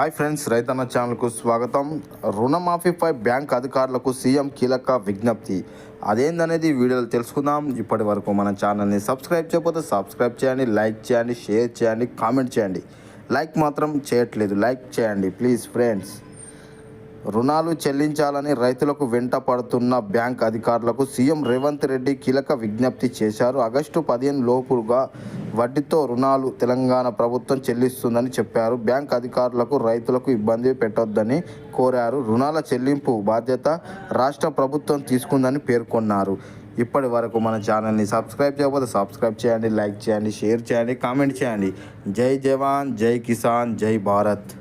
Hi friends రైతన్న ఛానల్కు స్వాగతం. రుణమాఫీపై బ్యాంక్ అధికారులకు సీఎం కీలక విజ్ఞప్తి. అదేందనేది వీడియోలు వీడియోలో తెలుసుకుందాం. ఇప్పటి వరకు మన ఛానల్ని సబ్స్క్రైబ్ చేయకపోతే సబ్స్క్రైబ్ చేయండి లైక్ చేయండి షేర్ చేయండి కామెంట్ చేయండి. లైక్ మాత్రం చేయట్లేదు. లైక్ చేయండి ప్లీజ్ ఫ్రెండ్స్. రుణాలు చెల్లించాలని రైతులకు వెంట పడుతున్న బ్యాంక్ అధికారులకు సీఎం రేవంత్ రెడ్డి కీలక విజ్ఞప్తి చేశారు. ఆగస్టు పదిహేను లోపుగా వడ్డీతో రుణాలు తెలంగాణ ప్రభుత్వం చెల్లిస్తుందని చెప్పారు. బ్యాంక్ అధికారులకు రైతులకు ఇబ్బంది పెట్టొద్దని కోరారు. రుణాల చెల్లింపు బాధ్యత రాష్ట్ర ప్రభుత్వం తీసుకుందని పేర్కొన్నారు. ఇప్పటి వరకు మన ఛానల్ని సబ్స్క్రైబ్ చేయకపోతే సబ్స్క్రైబ్ చేయండి లైక్ చేయండి షేర్ చేయండి కామెంట్ చేయండి. జై జవాన్ జై కిసాన్ జై భారత్.